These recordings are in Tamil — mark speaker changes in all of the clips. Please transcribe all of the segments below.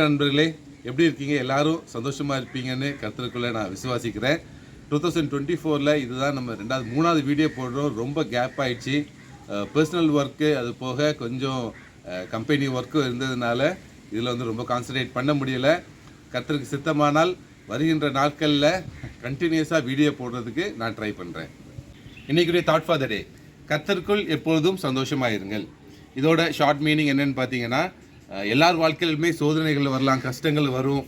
Speaker 1: வணக்கம் நண்பர்களே. எப்படி இருக்கீங்க? எல்லாரும் சந்தோஷமாக இருப்பீங்கன்னு கருத்துக்குள்ளே நான் விசுவாசிக்கிறேன். டூ தௌசண்ட் டுவெண்ட்டி ஃபோரில் இதுதான் நம்ம ரெண்டாவது மூணாவது வீடியோ போடுறோம். ரொம்ப கேப் ஆயிடுச்சு. பர்சனல் ஒர்க்கு அது போக கொஞ்சம் கம்பெனி ஒர்க்கும் இருந்ததுனால இதில் வந்து ரொம்ப கான்சன்ட்ரேட் பண்ண முடியலை. கர்த்தருக்கு சித்தமானால் வருகின்ற நாட்களில் கண்டினியூஸாக வீடியோ போடுறதுக்கு நான் ட்ரை பண்ணுறேன் இன்றைக்குடைய தாட் ஃபார் த டே கர்த்தருக்குள் எப்பொழுதும் சந்தோஷமாக இருங்கள் இதோட ஷார்ட் மீனிங் என்னன்னு பார்த்தீங்கன்னா எல்லார் வாழ்க்கையிலுமே சோதனைகள் வரலாம் கஷ்டங்கள் வரும்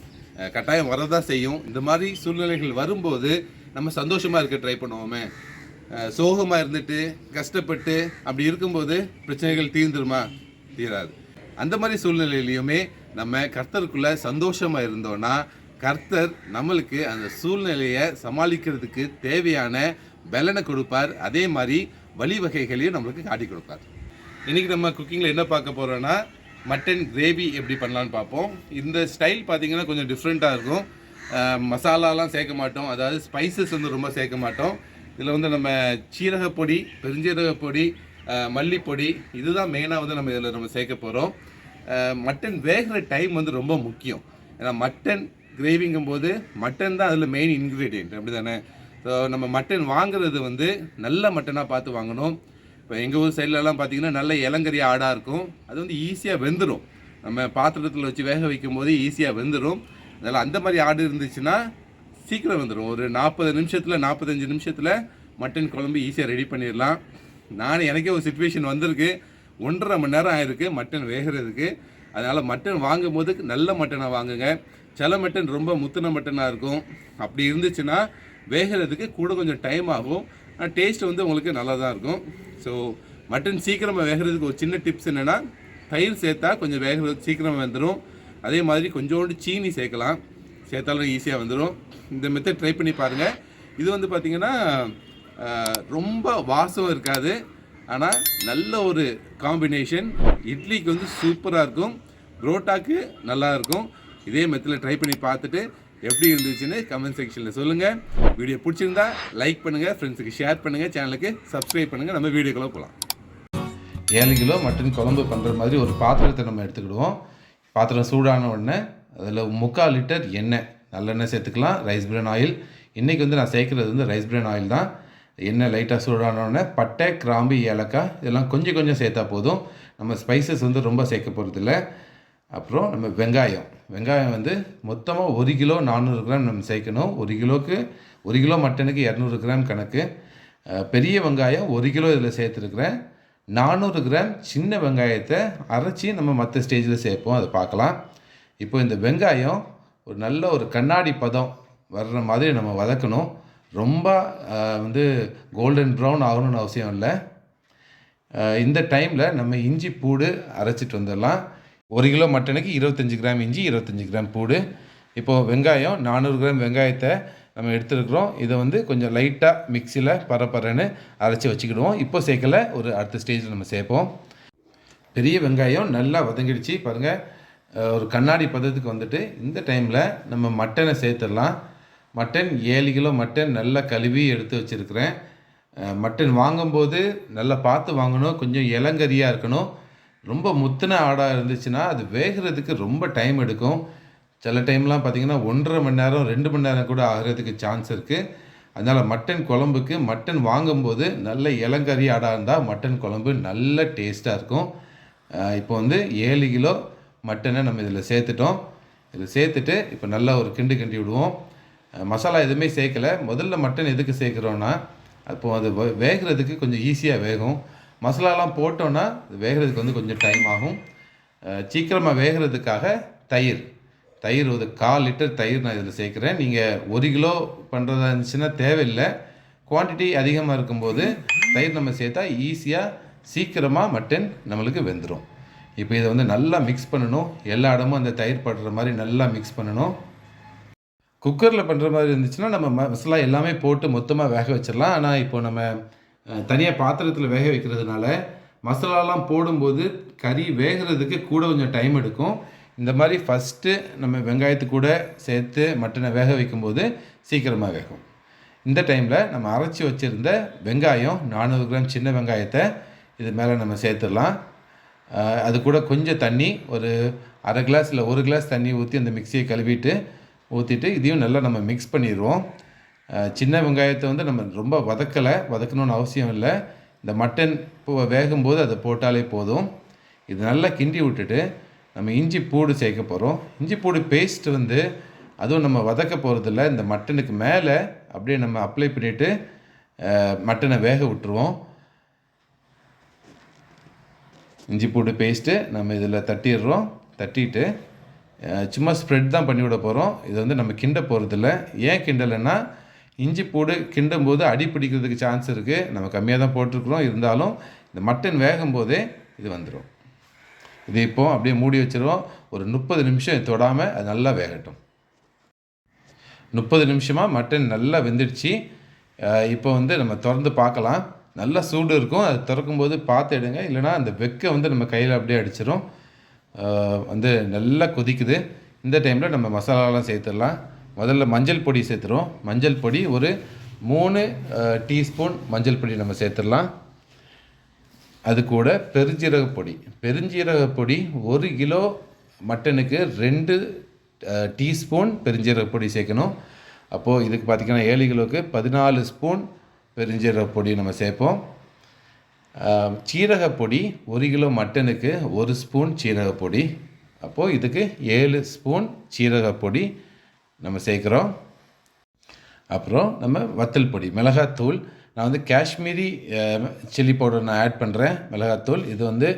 Speaker 1: கட்டாயம் வரதான் செய்யும். இந்த மாதிரி சூழ்நிலைகள் வரும்போது நம்ம சந்தோஷமாக இருக்க ட்ரை பண்ணுவோமே. சோகமாக இருந்துட்டு கஷ்டப்பட்டு அப்படி இருக்கும்போது பிரச்சனைகள் தீர்ந்துருமா? தீராது. அந்த மாதிரி சூழ்நிலையிலையுமே நம்ம கர்த்தருக்குள்ளே சந்தோஷமாக இருந்தோன்னா கர்த்தர் நம்மளுக்கு அந்த சூழ்நிலையை சமாளிக்கிறதுக்கு தேவையான பலனை கொடுப்பார். அதே மாதிரி வழிவகைகளையும் நம்மளுக்கு காட்டி கொடுப்பார். இன்றைக்கி நம்ம குக்கிங்கில் என்ன பார்க்க போகிறோன்னா மட்டன் கிரேவி எப்படி பண்ணலான்னு பார்ப்போம். இந்த ஸ்டைல் பார்த்தீங்கன்னா கொஞ்சம் டிஃப்ரெண்ட்டாக இருக்கும். மசாலாலாம் சேர்க்க மாட்டோம். அதாவது ஸ்பைசஸ் வந்து ரொம்ப சேர்க்க மாட்டோம். இதில் வந்து நம்ம சீரக பொடி பெருஞ்சீரக பொடி மல்லிப்பொடி இதுதான் மெயினாக வந்து நம்ம இதில் நம்ம சேர்க்க போகிறோம் மட்டன் வேகிற டைம் வந்து ரொம்ப முக்கியம். ஏன்னா மட்டன் கிரேவிங்கும் போது மட்டன் தான் அதில் மெயின் இன்க்ரீடியன்ட் அப்படி தானே ஸோ நம்ம மட்டன் வாங்குறது வந்து நல்ல மட்டனாக பார்த்து வாங்கணும். இப்போ எங்கள் ஊர் சைட்லலாம் பார்த்தீங்கன்னா நல்ல இளங்கறி ஆடாக இருக்கும். அது வந்து ஈஸியாக வெந்துடும் நம்ம பாத்திரத்தில் வச்சு வேக வைக்கும் போது ஈஸியாக வெந்துடும் அதனால் அந்த மாதிரி ஆடு இருந்துச்சுன்னா சீக்கிரம் வந்துடும் ஒரு நாற்பது நிமிஷத்தில் நாற்பத்தஞ்சு நிமிஷத்தில் மட்டன் குழம்பு ஈஸியாக ரெடி பண்ணிடலாம். நான் எனக்கே ஒரு சுச்சுவேஷன் வந்திருக்கு. ஒன்றரை மணி நேரம் ஆயிருக்கு மட்டன் வேகிறதுக்கு. அதனால் மட்டன் வாங்கும் போது நல்ல மட்டனை வாங்குங்க. சில மட்டன் ரொம்ப முத்தின மட்டனாக இருக்கும். அப்படி இருந்துச்சுன்னா வேகிறதுக்கு கூட கொஞ்சம் டைம் ஆகும். டேஸ்ட் வந்து உங்களுக்கு நல்லா தான் இருக்கும். ஸோ மட்டன் சீக்கிரமாக வேகிறதுக்கு ஒரு சின்ன டிப்ஸ் என்னென்னா தயிர் சேர்த்தா கொஞ்சம் வேகிறது சீக்கிரமாக வந்துடும் அதே மாதிரி கொஞ்சோண்டு சீனி சேர்க்கலாம். சேர்த்தாலும் ஈஸியாக வந்துடும் இந்த மெத்தட் ட்ரை பண்ணி பாருங்கள் இது வந்து பார்த்திங்கன்னா ரொம்ப வாசம் இருக்காது. ஆனால் நல்ல ஒரு காம்பினேஷன் இட்லிக்கு வந்து சூப்பராக இருக்கும். புரோட்டாக்கு நல்லா இருக்கும். இதே மெத்தில் ட்ரை பண்ணி பார்த்துட்டு எப்படி இருந்துச்சுன்னு கமெண்ட் செக்ஷனில் சொல்லுங்கள் வீடியோ பிடிச்சிருந்தா லைக் பண்ணுங்கள் ஃப்ரெண்ட்ஸுக்கு ஷேர் பண்ணுங்கள் சேனலுக்கு சப்ஸ்கிரைப் பண்ணுங்கள் நம்ம வீடியோக்குள்ளே போகலாம் ஏழு கிலோ மட்டன் குழம்பு பண்ணுற மாதிரி ஒரு பாத்திரத்தை நம்ம எடுத்துக்கிடுவோம். பாத்திரம் சூடான உடனே அதில் முக்கால் லிட்டர் எண்ணெய் நல்லெண்ணெய் சேர்த்துக்கலாம். ரைஸ் பிரான் ஆயில் இன்றைக்கி வந்து நான் சேர்க்குறது வந்து ரைஸ் பிரான் ஆயில் தான். எண்ணெய் லைட்டாக சூடான உடனே பட்டை கிராம்பு ஏலக்காய் இதெல்லாம் கொஞ்சம் கொஞ்சம் சேர்த்தா போதும். நம்ம ஸ்பைசஸ் வந்து ரொம்ப சேர்க்க போகிறதில்ல அப்புறம் நம்ம வெங்காயம். வெங்காயம் வந்து மொத்தமாக ஒரு கிலோ நானூறு கிராம் நம்ம சேர்க்கணும். ஒரு கிலோக்கு ஒரு கிலோ மட்டனுக்கு இரநூறு கிராம் கணக்கு. பெரிய வெங்காயம் ஒரு கிலோ இதில் சேர்த்துருக்குறேன். நானூறு கிராம் சின்ன வெங்காயத்தை அரைச்சி நம்ம மற்ற ஸ்டேஜில் சேர்ப்போம். அதை பார்க்கலாம். இப்போ இந்த வெங்காயம் ஒரு நல்ல ஒரு கண்ணாடி பதம் வர்ற மாதிரி நம்ம வதக்கணும். ரொம்ப வந்து கோல்டன் ப்ரௌன் ஆகணும்னு அவசியம் இல்லை. இந்த டைமில் நம்ம இஞ்சி பூடு அரைச்சிட்டு வந்துடலாம். ஒரு கிலோ மட்டனுக்கு இருபத்தஞ்சி கிராம் இஞ்சி இருபத்தஞ்சி கிராம் பூடு இப்போது வெங்காயம் நானூறு கிராம் வெங்காயத்தை நம்ம எடுத்துருக்குறோம். இதை வந்து கொஞ்சம் லைட்டாக மிக்சியில் பரப்பரன்னு அரைச்சி வச்சுக்கிடுவோம். இப்போ சேர்க்கல ஒரு அடுத்த ஸ்டேஜில் நம்ம சேர்ப்போம். பெரிய வெங்காயம் நல்லா வதங்கிடுச்சு. பாருங்கள் ஒரு கண்ணாடி பதத்துக்கு வந்துட்டு இந்த டைமில் நம்ம மட்டனை சேர்த்துடலாம். மட்டன் ஏழு கிலோ மட்டன் நல்லா கழுவி எடுத்து வச்சுருக்கிறேன். மட்டன் வாங்கும்போது நல்லா பார்த்து வாங்கணும். கொஞ்சம் இளங்கரியாக இருக்கணும். ரொம்ப முத்தின ஆடாக இருந்துச்சுன்னா அது வேகிறதுக்கு ரொம்ப டைம் எடுக்கும். சில டைம்லாம் பார்த்தீங்கன்னா ஒன்றரை மணி நேரம் ரெண்டு மணி நேரம் கூட ஆகிறதுக்கு சான்ஸ் இருக்குது அதனால் மட்டன் குழம்புக்கு மட்டன் வாங்கும்போது நல்ல இளங்கறி ஆடாக இருந்தால் மட்டன் குழம்பு நல்ல டேஸ்ட்டாக இருக்கும். இப்போ வந்து ஏழு கிலோ மட்டனை நம்ம இதில் சேர்த்துட்டோம். இதில் சேர்த்துட்டு இப்போ நல்லா ஒரு கிண்டு கிண்டி விடுவோம். மசாலா எதுவுமே சேர்க்கல. முதல்ல மட்டன் எதுக்கு சேர்க்குறோன்னா அப்போது அது வேகிறதுக்கு கொஞ்சம் ஈஸியாக வேகும். மசாலாலாம் போட்டோன்னா அது வேகிறதுக்கு வந்து கொஞ்சம் டைம் ஆகும். சீக்கிரமாக வேகிறதுக்காக தயிர். தயிர் ஒரு கால் லிட்டர் தயிர் நான் இதில் சேர்க்குறேன். நீங்கள் ஒரு கிலோ பண்ணுறதா இருந்துச்சுன்னா தேவையில்லை. குவான்டிட்டி அதிகமாக இருக்கும்போது தயிர் நம்ம சேர்த்தா ஈஸியாக சீக்கிரமாக மட்டன் நம்மளுக்கு வெந்துடும் இப்போ இதை வந்து நல்லா மிக்ஸ் பண்ணணும். எல்லா இடமும் அந்த தயிர் படுற மாதிரி நல்லா மிக்ஸ் பண்ணணும். குக்கரில் பண்ணுற மாதிரி இருந்துச்சுன்னா நம்ம மசாலா எல்லாமே போட்டு மொத்தமாக வேக வச்சிடலாம். ஆனால் இப்போ நம்ம தனியாக பாத்திரத்தில் வேக வைக்கிறதுனால மசாலாலாம் போடும்போது கறி வேகிறதுக்கு கூட கொஞ்சம் டைம் எடுக்கும். இந்த மாதிரி ஃபஸ்ட்டு நம்ம வெங்காயத்து கூட சேர்த்து மட்டனை வேக வைக்கும்போது சீக்கிரமாக வேகும். இந்த டைமில் நம்ம அரைச்சி வச்சுருந்த வெங்காயம் நானூறு கிராம் சின்ன வெங்காயத்தை இது மேலே நம்ம சேர்த்துடலாம். அது கூட கொஞ்சம் தண்ணி ஒரு அரை கிளாஸ் இல்லை ஒரு கிளாஸ் தண்ணி ஊற்றி அந்த மிக்சியை கழுவிட்டு ஊற்றிட்டு இதையும் நல்லா நம்ம மிக்ஸ் பண்ணிடுவோம். சின்ன வெங்காயத்தை வந்து நம்ம ரொம்ப வதக்கலை வதக்கணும்னு அவசியம் இல்லை. இந்த மட்டன் இப்போ வேகும்போது அதை போட்டாலே போதும். இது நல்லா கிண்டி விட்டுட்டு நம்ம இஞ்சி பூடு சேர்க்க போகிறோம் இஞ்சி பூடு பேஸ்ட் வந்து அதுவும் நம்ம வதக்க போகிறதில்ல இந்த மட்டனுக்கு மேலே அப்படியே நம்ம அப்ளை பண்ணிவிட்டு மட்டனை வேக விட்டுருவோம். இஞ்சி பூண்டு பேஸ்ட்டு நம்ம இதில் தட்டிடுறோம். தட்டிட்டு சும்மா ஸ்ப்ரெட் தான் பண்ணிவிட போகிறோம் இது வந்து நம்ம கிண்ட போகிறதில்ல ஏன் கிண்டலைன்னா இஞ்சி பூடு கிண்டும் போது அடி பிடிக்கிறதுக்கு சான்ஸ் இருக்குது நம்ம கம்மியாக தான் போட்டிருக்கிறோம். இருந்தாலும் இந்த மட்டன் வேகும் போதே இது வந்துடும் இது இப்போ அப்படியே மூடி வச்சிருவோம். ஒரு முப்பது நிமிஷம் தொடாமல் அது நல்லா வேகட்டும். முப்பது நிமிஷமாக மட்டன் நல்லா வெந்துடுச்சு. இப்போ வந்து நம்ம திறந்து பார்க்கலாம். நல்லா சூடு இருக்கும். அது திறக்கும்போது பார்த்து எடுங்க. இல்லைனா அந்த வெக்கை வந்து நம்ம கையில் அப்படியே அடிச்சிடும் வந்து நல்லா கொதிக்குது. இந்த டைமில் நம்ம மசாலாலாம் சேர்த்துடலாம். முதல்ல மஞ்சள் பொடி சேர்த்துருவோம். மஞ்சள் பொடி ஒரு மூணு டீஸ்பூன் மஞ்சள் பொடி நம்ம சேர்த்துடலாம். அது கூட பெருஞ்சீரக பொடி. பெருஞ்சீரக பொடி ஒரு கிலோ மட்டனுக்கு ரெண்டு டீஸ்பூன் பெருஞ்சீரக பொடி சேர்க்கணும். அப்போது இதுக்கு பார்த்திங்கன்னா ஏழு கிலோவுக்கு பதினாலு ஸ்பூன் பெருஞ்சீரக பொடி நம்ம சேர்ப்போம். சீரக பொடி ஒரு கிலோ மட்டனுக்கு ஒரு ஸ்பூன் சீரக பொடி. அப்போது இதுக்கு ஏழு ஸ்பூன் சீரக பொடி நம்ம சேர்க்குறோம். அப்புறம் நம்ம வத்தல் பொடி மிளகாத்தூள். நான் வந்து காஷ்மீரி சில்லி பவுடர் நான் ஆட் பண்ணுறேன் மிளகாத்தூள். இது வந்து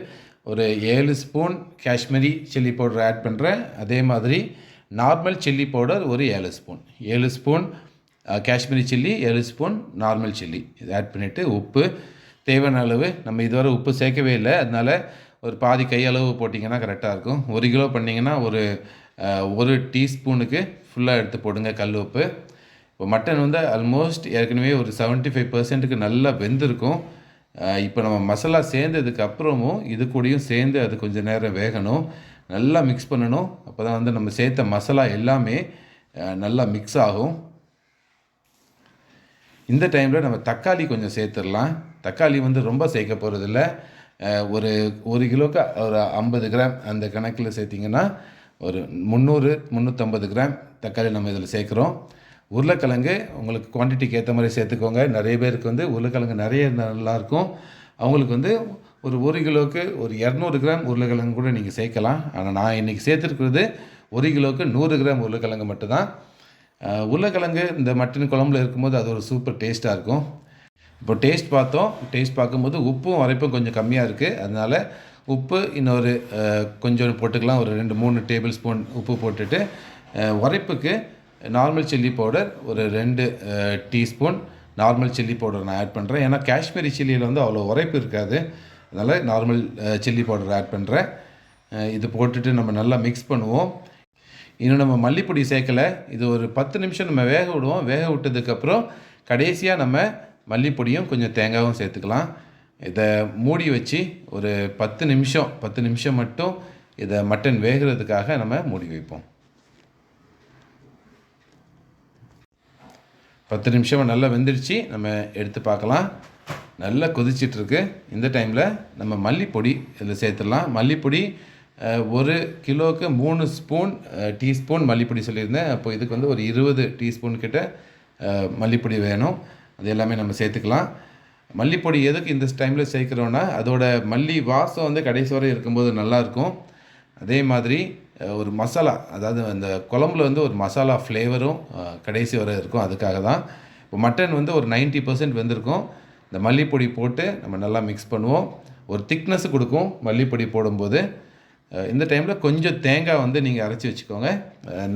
Speaker 1: ஒரு ஏழு spoon Kashmiri chilli powder add பண்ணுறேன் அதே மாதிரி நார்மல் சில்லி பவுடர் ஒரு ஏழு ஸ்பூன். ஏழு ஸ்பூன் காஷ்மீரி சில்லி ஏழு ஸ்பூன் நார்மல் சில்லி. இது ஆட் பண்ணிவிட்டு உப்பு. தேவையான அளவு நம்ம இதுவரை உப்பு சேர்க்கவே இல்லை. அதனால் ஒரு பாதி கையளவு போட்டிங்கன்னா கரெக்டாக இருக்கும். ஒரு கிலோ பண்ணிங்கன்னா ஒரு ஒரு டீஸ்பூனுக்கு ஃபுல்லாக எடுத்து போடுங்க கல் உப்பு. இப்போ மட்டன் வந்து ஆல்மோஸ்ட் ஏற்கனவே ஒரு 75% ஃபைவ் பர்சன்ட்டுக்கு நல்லா வெந்திருக்கும். இப்போ நம்ம மசாலா சேர்ந்ததுக்கு அப்புறமும் இது கூடயும் சேர்ந்து அது கொஞ்சம் நேரம் வேகணும். நல்லா மிக்ஸ் பண்ணணும். அப்போ தான் வந்து நம்ம சேர்த்த மசாலா எல்லாமே நல்லா மிக்ஸ் ஆகும். இந்த டைமில் நம்ம தக்காளி கொஞ்சம் சேர்த்துடலாம். தக்காளி வந்து ரொம்ப சேர்க்க போகிறதில்ல ஒரு ஒரு கிலோக்கு ஒரு ஐம்பது கிராம் அந்த கணக்கில் சேர்த்திங்கன்னா ஒரு முந்நூறு முந்நூற்றம்பது கிராம் தக்காளி நம்ம இதில் சேர்க்குறோம். உருளைக்கிழங்கு உங்களுக்கு குவான்டிட்டிக்கு ஏற்ற மாதிரி சேர்த்துக்கோங்க. நிறைய பேருக்கு வந்து உருளைக்கிழங்கு நிறைய நல்லாயிருக்கும். அவங்களுக்கு வந்து ஒரு ஒரு கிலோவுக்கு ஒரு இரநூறு கிராம் உருளைக்கிழங்கு கூட நீங்கள் சேர்க்கலாம். ஆனால் நான் இன்றைக்கி சேர்த்துருக்கிறது ஒரு கிலோவுக்கு நூறு கிராம் உருளைக்கிழங்கு மட்டும்தான். உருளைக்கிழங்கு இந்த மட்டன் குழம்புல இருக்கும்போது அது ஒரு சூப்பர் டேஸ்ட்டாக இருக்கும். இப்போ டேஸ்ட் பார்த்தோம். டேஸ்ட் பார்க்கும்போது உப்பும் உரைப்பும் கொஞ்சம் கம்மியாக இருக்குது அதனால் உப்பு இன்னொரு கொஞ்சம் போட்டுக்கலாம். ஒரு ரெண்டு மூணு டேபிள் ஸ்பூன் உப்பு போட்டுட்டு உரைப்புக்கு நார்மல் சில்லி பவுடர் ஒரு ரெண்டு டீஸ்பூன் நார்மல் சில்லி பவுடர் நான் ஆட் பண்ணுறேன் ஏன்னா காஷ்மீரி சில்லியில் வந்து அவ்வளோ உரைப்பு இருக்காது. அதனால் நார்மல் சில்லி பவுடர் ஆட் பண்ணுறேன் இது போட்டுட்டு நம்ம நல்லா மிக்ஸ் பண்ணுவோம். இன்னும் நம்ம மல்லிப்பொடி சேர்க்கலை. இது ஒரு பத்து நிமிஷம் நம்ம வேக விடுவோம். வேக விட்டதுக்கப்புறம் கடைசியாக நம்ம மல்லிப்பொடியும் கொஞ்சம் தேங்காயும் சேர்த்துக்கலாம். இதை மூடி வச்சு ஒரு பத்து நிமிஷம் பத்து நிமிஷம் மட்டும் இதை மட்டன் வேகிறதுக்காக நம்ம மூடி வைப்போம். பத்து நிமிஷம் நல்லா வெந்துடுச்சு. நம்ம எடுத்து பார்க்கலாம். நல்லா கொதிச்சிட்ருக்கு. இந்த டைமில் நம்ம மல்லிப்பொடி இதில் சேர்த்துடலாம். மல்லிப்பொடி ஒரு கிலோவுக்கு மூணு ஸ்பூன் டீஸ்பூன் மல்லிப்பொடி சொல்லியிருந்தேன். அப்போ இதுக்கு வந்து ஒரு இருபது டீஸ்பூன் கிட்ட மல்லிப்பொடி வேணும். அது எல்லாமே நம்ம சேர்த்துக்கலாம். மல்லிப்பொடி எதுக்கு இந்த டைமில் சேர்க்குறோன்னா அதோட மல்லி வாசம் வந்து கடைசி வரை இருக்கும்போது நல்லாயிருக்கும். அதே மாதிரி ஒரு மசாலா அதாவது அந்த குழம்புல வந்து ஒரு மசாலா ஃப்ளேவரும் கடைசி வரை இருக்கும். அதுக்காக தான். இப்போ மட்டன் வந்து ஒரு 90% பர்சன்ட் வெந்திருக்கும். இந்த மல்லிப்பொடி போட்டு நம்ம நல்லா மிக்ஸ் பண்ணுவோம். ஒரு திக்னஸ் கொடுக்கும் மல்லிப்பொடி போடும்போது. இந்த டைமில் கொஞ்சம் தேங்காய் வந்து நீங்கள் அரைச்சி வச்சுக்கோங்க.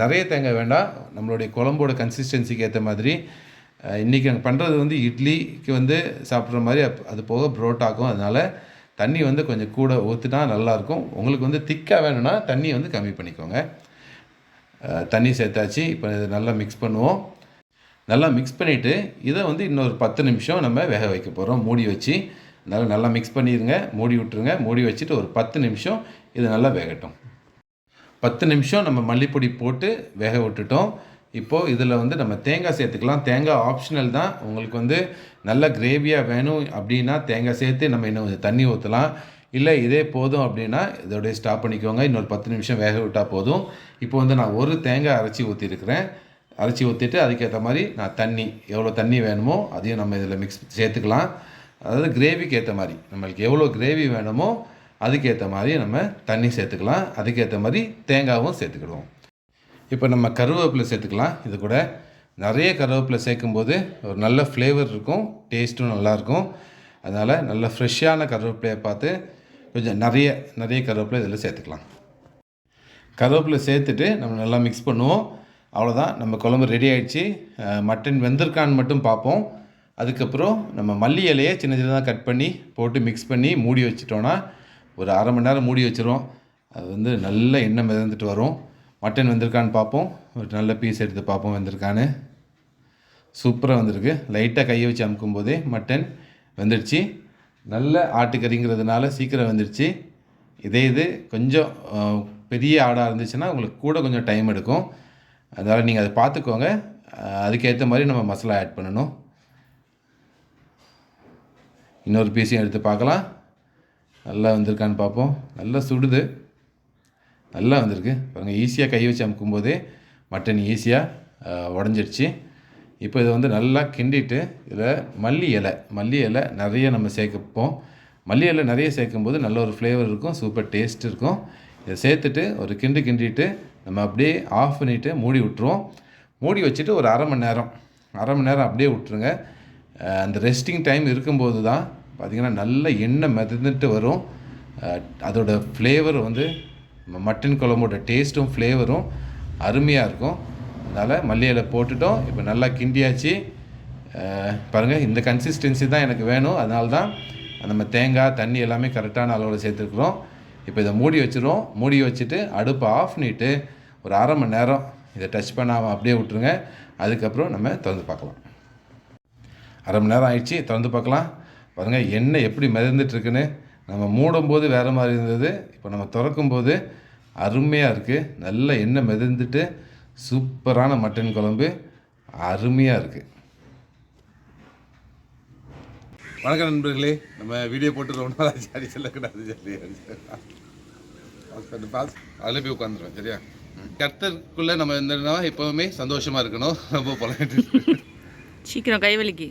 Speaker 1: நிறைய தேங்காய் வேண்டாம். நம்மளுடைய குழம்போட கன்சிஸ்டன்சிக்கு ஏற்ற மாதிரி இன்றைக்கி நாங்கள் பண்ணுறது வந்து இட்லிக்கு வந்து சாப்பிட்ற மாதிரி அது போக புரோட்டாக்கும். அதனால் தண்ணி வந்து கொஞ்சம் கூட ஊற்றினா நல்லாயிருக்கும். உங்களுக்கு வந்து திக்காக வேணும்னா தண்ணி வந்து கம்மி பண்ணிக்கோங்க. தண்ணி சேர்த்தாச்சு. இப்போ இதை நல்லா மிக்ஸ் பண்ணுவோம். நல்லா மிக்ஸ் பண்ணிவிட்டு இதை வந்து இன்னொரு பத்து நிமிஷம் நம்ம வேக வைக்க போகிறோம் மூடி வச்சு. நல்லா நல்லா மிக்ஸ் பண்ணிடுங்க மூடி விட்டுருங்க. மூடி வச்சுட்டு ஒரு பத்து நிமிஷம் இது நல்லா வேகட்டும். பத்து நிமிஷம் நம்ம மல்லிப்பொடி போட்டு வேக விட்டுட்டோம். இப்போது இதில் வந்து நம்ம தேங்காய் சேர்த்துக்கலாம். தேங்காய் ஆப்ஷனல் தான். உங்களுக்கு வந்து நல்ல கிரேவியாக வேணும் அப்படின்னா தேங்காய் சேர்த்து நம்ம இன்னும் கொஞ்சம் தண்ணி ஊற்றலாம் இல்லை இதே போதும் அப்படின்னா இதோடய ஸ்டாப் பண்ணிக்கோங்க. இன்னொரு பத்து நிமிஷம் வேக விட்டால் போதும். இப்போ வந்து நான் ஒரு தேங்காய் அரைச்சி ஊற்றிருக்கிறேன் அரைச்சி ஊற்றிட்டு அதுக்கேற்ற மாதிரி நான் தண்ணி எவ்வளோ தண்ணி வேணுமோ அதையும் நம்ம இதில் மிக்ஸ் சேர்த்துக்கலாம். அதாவது கிரேவிக்கு ஏற்ற மாதிரி நம்மளுக்கு எவ்வளோ கிரேவி வேணுமோ அதுக்கேற்ற மாதிரி நம்ம தண்ணி சேர்த்துக்கலாம். அதுக்கேற்ற மாதிரி தேங்காவும் சேர்த்துக்கிடுவோம். இப்போ நம்ம கருவேப்பிலை சேர்த்துக்கலாம். இது கூட நிறைய கருவேப்பிலை சேர்க்கும்போது ஒரு நல்ல ஃப்ளேவர் இருக்கும் டேஸ்ட்டும் நல்லாயிருக்கும். அதனால் நல்ல ஃப்ரெஷ்ஷான கருவேப்பிலையை பார்த்து கொஞ்சம் நிறைய நிறைய கருவேப்பிலை இதில் சேர்த்துக்கலாம். கருவேப்பிலை சேர்த்துட்டு நம்ம நல்லா மிக்ஸ் பண்ணுவோம். அவ்வளோதான். நம்ம குழம்பு ரெடி ஆகிடுச்சு மட்டன் வெந்திருக்கான்னு மட்டும் பார்ப்போம். அதுக்கப்புறம் நம்ம மல்லி இலையை சின்ன சின்னதாக கட் பண்ணி போட்டு மிக்ஸ் பண்ணி மூடி வச்சிட்டோன்னா ஒரு அரை மணி நேரம் மூடி வச்சிரும் அது வந்து நல்ல எண்ணெய் மிதந்துட்டு வரும். மட்டன் வந்திருக்கான்னு பார்ப்போம். ஒரு நல்ல பீஸ் எடுத்து பார்ப்போம் வந்திருக்கான்னு. சூப்பராக வந்திருக்கு. லைட்டாக கையை வச்சு அமுக்கும் போதே மட்டன் வந்துடுச்சு. நல்ல ஆட்டுக்கறிங்கிறதுனால சீக்கிரம் வந்துடுச்சு. இதே இது கொஞ்சம் பெரிய ஆடாக இருந்துச்சுன்னா உங்களுக்கு கூட கொஞ்சம் டைம் எடுக்கும். அதனால் நீங்கள் அதை பார்த்துக்கோங்க. அதுக்கேற்ற மாதிரி நம்ம மசாலா ஆட் பண்ணணும். இன்னொரு பீஸையும் எடுத்து பார்க்கலாம். நல்லா வந்திருக்கான்னு பார்ப்போம். நல்லா சுடுது. நல்லா வந்திருக்கு. பாருங்கள் ஈஸியாக கை வச்சு அமுக்கும்போதே மட்டன் ஈஸியாக உடஞ்சிடுச்சு இப்போ இதை வந்து நல்லா கிண்டிட்டு இதில் மல்லி இலை மல்லி இலை நிறைய நம்ம சேர்க்கப்போம். மல்லி இலை நிறைய சேர்க்கும்போது நல்ல ஒரு ஃப்ளேவர் இருக்கும் சூப்பர் டேஸ்ட் இருக்கும். இதை சேர்த்துட்டு ஒரு கிண்டு கிண்டிட்டு நம்ம அப்படியே ஆஃப் பண்ணிவிட்டு மூடி விட்டுருவோம். மூடி வச்சுட்டு ஒரு அரை மணி நேரம் அரை மணி நேரம் அப்படியே விட்டுருங்க. அந்த ரெஸ்டிங் டைம் இருக்கும்போது தான் பார்த்திங்கன்னா நல்ல எண்ணெய் மிதந்துட்டு வரும். அதோடய ஃப்ளேவர் வந்து மட்டன் குழம்போட டேஸ்ட்டும் ஃப்ளேவரும் அருமையாக இருக்கும். அதனால் மல்லியில் இலை போட்டுட்டோம். இப்போ நல்லா கிண்டியாச்சு. பாருங்கள் இந்த கன்சிஸ்டன்சி தான் எனக்கு வேணும். அதனால தான் நம்ம தேங்காய் தண்ணி எல்லாமே கரெக்டான அளவில் சேர்த்துருக்குறோம். இப்போ இதை மூடி வச்சுருவோம் மூடி வச்சுட்டு அடுப்பை ஆஃப் பண்ணிவிட்டு ஒரு அரை மணி நேரம் இதை டச் பண்ணாமல் அப்படியே விட்டுருங்க. அதுக்கப்புறம் நம்ம திறந்து பார்க்கலாம். அரை மணி நேரம் ஆயிடுச்சு. திறந்து பார்க்கலாம். பாருங்கள் எண்ணெய் எப்படி மிதந்துட்டுருக்குன்னு நம்ம மூடும்போது வேறு மாதிரி இருந்தது. இப்போ நம்ம திறக்கும்போது அருமையாக இருக்குது நல்ல எண்ணெய் மிதந்துட்டு சூப்பரான மட்டன் குழம்பு அருமையாக இருக்குது வணக்கம் நண்பர்களே. நம்ம வீடியோ போட்டு ரொம்ப நாள் ஆச்சு அடி சொல்லக்கூடாது சொல்லி பாஸ். அதில் போய் உட்காந்துருவேன் சரியா? கர்த்தருக்குள்ளே நம்ம இருந்தோம்னா எப்போவுமே சந்தோஷமாக இருக்கணும். ரொம்ப பழகிட்டு
Speaker 2: சீக்கிரம் கை வலிக்கு.